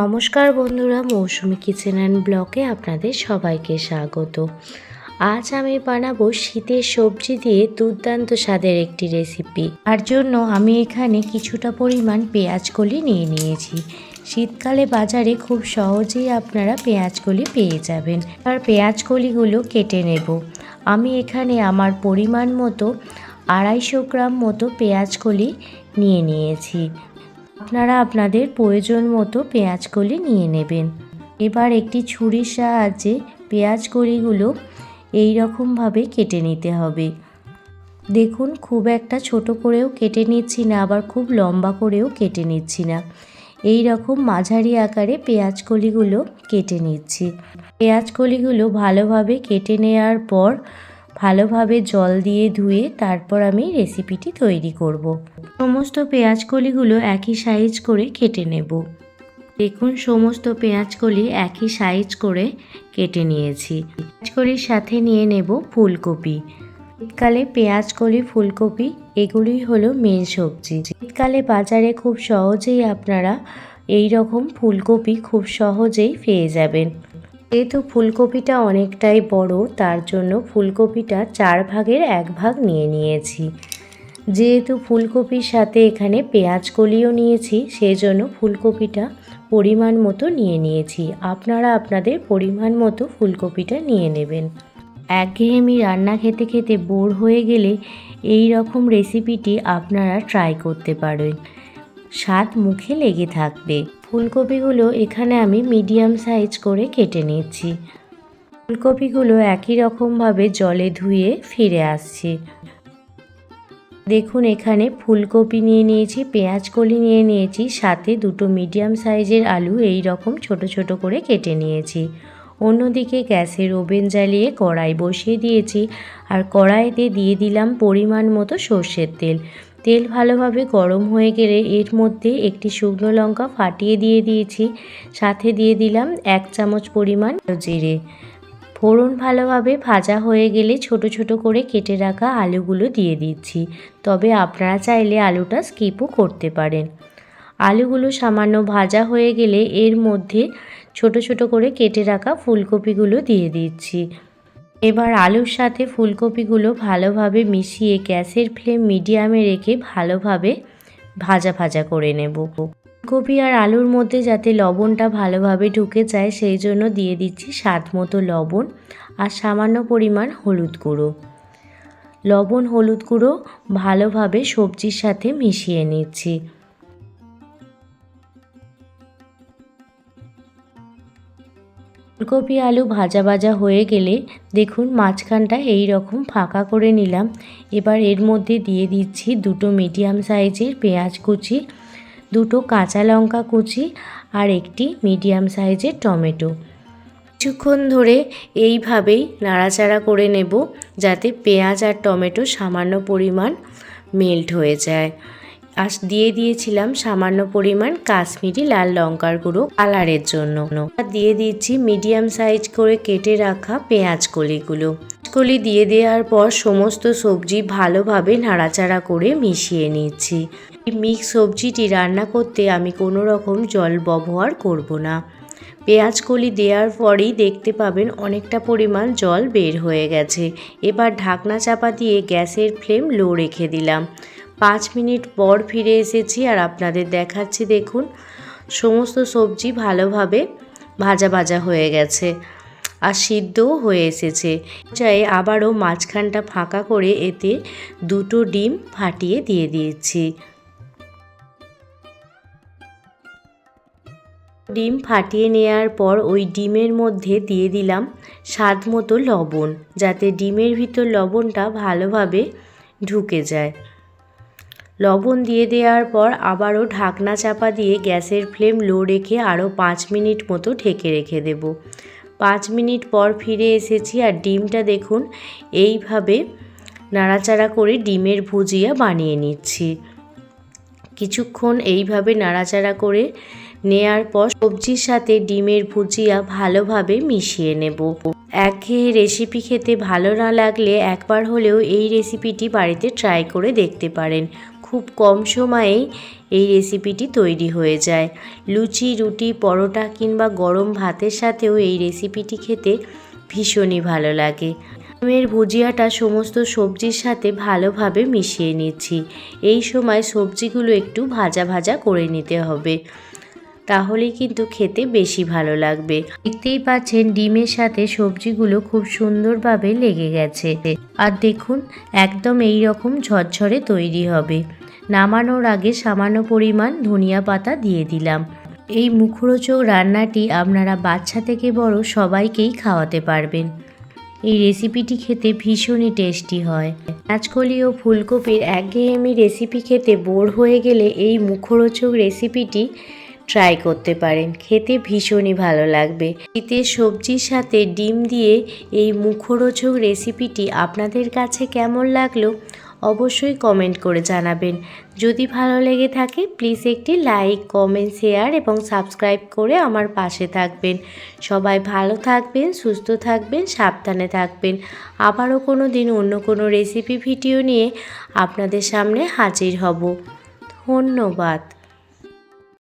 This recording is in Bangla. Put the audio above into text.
নমস্কার বন্ধুরা, মৌসুমি কিচেন অ্যান্ড ব্লকে আপনাদের সবাইকে স্বাগত। আজ আমি বানাবো শীতের সবজি দিয়ে দুর্দান্ত স্বাদের একটি রেসিপি তার জন্য আমি এখানে কিছুটা পরিমাণ পেঁয়াজ কলি নিয়ে নিয়েছি। শীতকালে বাজারে খুব সহজেই আপনারা পেঁয়াজ কলি পেয়ে যাবেন। আর পেঁয়াজ কলিগুলো কেটে নেব। আমি এখানে আমার পরিমাণ মতো আড়াইশো গ্রাম মতো পেঁয়াজ কলি নিয়ে নিয়েছি। আপনারা আপনাদের প্রয়োজন মতো পেঁয়াজ কলি নিয়ে নেবেন। এবার একটি ছুরির সাহায্যে পেঁয়াজ কলিগুলো এই রকমভাবে কেটে নিতে হবে। দেখুন, খুব একটা ছোট করেও কেটে নিচ্ছি না, আবার খুব লম্বা করেও কেটে নিচ্ছি না। এই রকম মাঝারি আকারে পেঁয়াজ কলিগুলো কেটে নিচ্ছি। পেঁয়াজ কলিগুলো ভালোভাবে কেটে নেওয়ার পর ভালোভাবে জল দিয়ে ধুয়ে তারপর আমি রেসিপিটি তৈরি করব। সমস্ত পেঁয়াজ কলিগুলো একই সাইজ করে কেটে নেব। দেখুন, সমস্ত পেঁয়াজ কলি একই সাইজ করে কেটে নিয়েছি। পেঁয়াজ কলির সাথে নিয়ে নেব ফুলকপি। শীতকালে পেঁয়াজ কলি ফুলকপি, এগুলোই হলো মেন সবজি। শীতকালে বাজারে খুব সহজেই আপনারা এই রকম ফুলকপি খুব সহজেই পেয়ে যাবেন। যেহেতু ফুলকপিটা অনেকটাই বড়, তার জন্য ফুলকপিটা চার ভাগের এক ভাগ নিয়ে নিয়েছি। যেহেতু ফুলকপির সাথে এখানে পেঁয়াজ কলিও নিয়েছি সেই জন্য ফুলকপিটা পরিমাণ মতো নিয়ে নিয়েছি। আপনারা আপনাদের পরিমাণ মতো ফুলকপিটা নিয়ে নেবেন। একঘেয়েমি রান্না খেতে খেতে বোর হয়ে গেলে এই রকম রেসিপিটি আপনারা ট্রাই করতে পারেন। স্বাদ মুখে লেগে থাকবে। ফুলকপিগুলো এখানে আমি মিডিয়াম সাইজ করে কেটে নিচ্ছি ফুলকপিগুলো একই রকমভাবে জলে ধুয়ে ফিরে আসছি। দেখুন, এখানে ফুলকপি নিয়ে নিয়েছি, পেঁয়াজ কলি নিয়ে নিয়েছি, সাথে দুটো মিডিয়াম সাইজের আলু এই রকম ছোট ছোট করে কেটে নিয়েছি। অন্যদিকে গ্যাসের ওভেন জ্বালিয়ে কড়াই বসিয়ে দিয়েছি, আর কড়াইতে দিয়ে দিলাম পরিমাণ মতো সর্ষের তেল। তেল ভালোভাবে গরম হয়ে গেলে এর মধ্যে একটি শুকনো লঙ্কা ফাটিয়ে দিয়ে দিয়েছি। সাথে দিয়ে দিলাম এক চামচ পরিমাণ জিরে। ফোড়ন ভালোভাবে ভাজা হয়ে গেলে ছোট ছোট করে কেটে রাখা আলুগুলো দিয়ে দিচ্ছি। তবে আপনারা চাইলে আলুটা স্কিপও করতে পারেন। আলুগুলো সামান্য ভাজা হয়ে গেলে এর মধ্যে ছোট ছোট করে কেটে রাখা ফুলকপিগুলো দিয়ে দিচ্ছি। এবার আলুর সাথে ফুলকপিগুলো ভালোভাবে মিশিয়ে গ্যাসের ফ্লেম মিডিয়ামে রেখে ভালোভাবে ভাজা ভাজা করে নেব। ফুলকপি আর আলুর মধ্যে যাতে লবণটা ভালোভাবে ঢুকে যায়, সেই জন্য দিয়ে দিচ্ছি স্বাদ মতো লবণ আর সামান্য পরিমাণ হলুদ গুঁড়ো। লবণ, হলুদ গুঁড়ো ভালোভাবে সবজির সাথে মিশিয়ে নিচ্ছি। ফুলকপি আলু ভাজা ভাজা হয়ে গেলে দেখুন মাঝখানটা এই রকম ফাঁকা করে নিলাম। এবার এর মধ্যে দিয়ে দিচ্ছি দুটো মিডিয়াম সাইজের পেঁয়াজ কুচি, দুটো কাঁচা লঙ্কা কুচি আর একটি মিডিয়াম সাইজের টমেটো। কিছুক্ষণ ধরে এইভাবেই নাড়াচাড়া করে নেব যাতে পেঁয়াজ আর টমেটো সামান্য পরিমাণ মেল্ট হয়ে যায়। আর দিয়ে দিয়েছিলাম সামান্য পরিমাণ কাশ্মীরি লাল লঙ্কার গুঁড়ো কালারের জন্য। আর দিয়ে দিচ্ছি মিডিয়াম সাইজ করে কেটে রাখা পেঁয়াজ কলিগুলো। কলি দিয়ে দেওয়ার পর সমস্ত সবজি ভালোভাবে নাড়াচাড়া করে মিশিয়ে নিচ্ছি। মিক্স সবজিটি রান্না করতে আমি কোনো রকম জল ব্যবহার করব না। পেঁয়াজ কলি দেওয়ার পরেই দেখতে পাবেন অনেকটা পরিমাণ জল বের হয়ে গেছে। এবার ঢাকনা চাপা দিয়ে গ্যাসের ফ্লেম লো রেখে দিলাম। পাঁচ মিনিট পর ফিরে এসেছি আর আপনাদের দেখাচ্ছি দেখুন, সমস্ত সবজি ভালোভাবে ভাজা ভাজা হয়ে গেছে আর সিদ্ধও হয়ে এসেছে। চাই আবারও মাঝখানটা ফাঁকা করে এতে দুটো ডিম ফাটিয়ে দিয়ে দিয়েছি। ডিম ফাটিয়ে নেওয়ার পর ওই ডিমের মধ্যে দিয়ে দিলাম স্বাদ মতো লবণ, যাতে ডিমের ভিতর লবণটা ভালোভাবে ঢুকে যায়। লবণ দিয়ে দেওয়ার পর আবারও ঢাকনা চাপা দিয়ে গ্যাসের ফ্লেম লো রেখে আরও পাঁচ মিনিট মতো ঢেকে রেখে দেব। পাঁচ মিনিট পর ফিরে এসেছি আর ডিমটা দেখুন এইভাবে নাড়াচাড়া করে ডিমের ভুজিয়া বানিয়ে নিচ্ছি। কিছুক্ষণ এইভাবে নাড়াচাড়া করে নেয়ার পর সবজির সাথে ডিমের ভুজিয়া ভালোভাবে মিশিয়ে নেব। একঘেয়ে রেসিপি খেতে ভালো না লাগলে একবার হলেও এই রেসিপিটি বাড়িতে ট্রাই করে দেখতে পারেন। খুব কম সময়েই এই রেসিপিটি তৈরি হয়ে যায়। লুচি, রুটি, পরোটা কিংবা গরম ভাতের সাথেও এই রেসিপিটি খেতে ভীষণই ভালো লাগে। ডিমের ভুজিয়াটা সমস্ত সবজির সাথে ভালোভাবে মিশিয়ে নিচ্ছি। এই সময় সবজিগুলো একটু ভাজা ভাজা করে নিতে হবে। তাহলেই কিন্তু খেতে বেশি ভালো লাগবে। দেখতেই পাচ্ছেন, ডিমের সাথে সবজিগুলো খুব সুন্দরভাবে লেগে গেছে। আর দেখুন, একদম এই রকম ঝরঝরে তৈরি হবে। নামানোর আগে সামান্য পরিমাণ ধনিয়া পাতা দিয়ে দিলাম। এই মুখরোচক রান্নাটি আপনারা বাচ্চা থেকে বড় সবাইকেই খাওয়াতে পারবেন। এই রেসিপিটি খেতে ভীষণই টেস্টি হয়। নাচকলি ও ফুলকপির একঘেয়েমি রেসিপি খেতে বোর হয়ে গেলে এই মুখরোচক রেসিপিটি ট্রাই করতে পারেন। খেতে ভীষণই ভালো লাগবে। শীতের সবজির সাথে ডিম দিয়ে এই মুখরোচক রেসিপিটি আপনাদের কাছে কেমন লাগল অবশ্যই কমেন্ট করে জানাবেন। যদি ভালো লেগে থাকে প্লিজ একটি লাইক কমেন্ট শেয়ার এবং সাবস্ক্রাইব করে আমার পাশে থাকবেন। সবাই ভালো থাকবেন, সুস্থ থাকবেন, সাবধানে থাকবেন। আবারও কোনো দিন অন্য কোনো রেসিপি ভিডিও নিয়ে আপনাদের সামনে হাজির হব। ধন্যবাদ।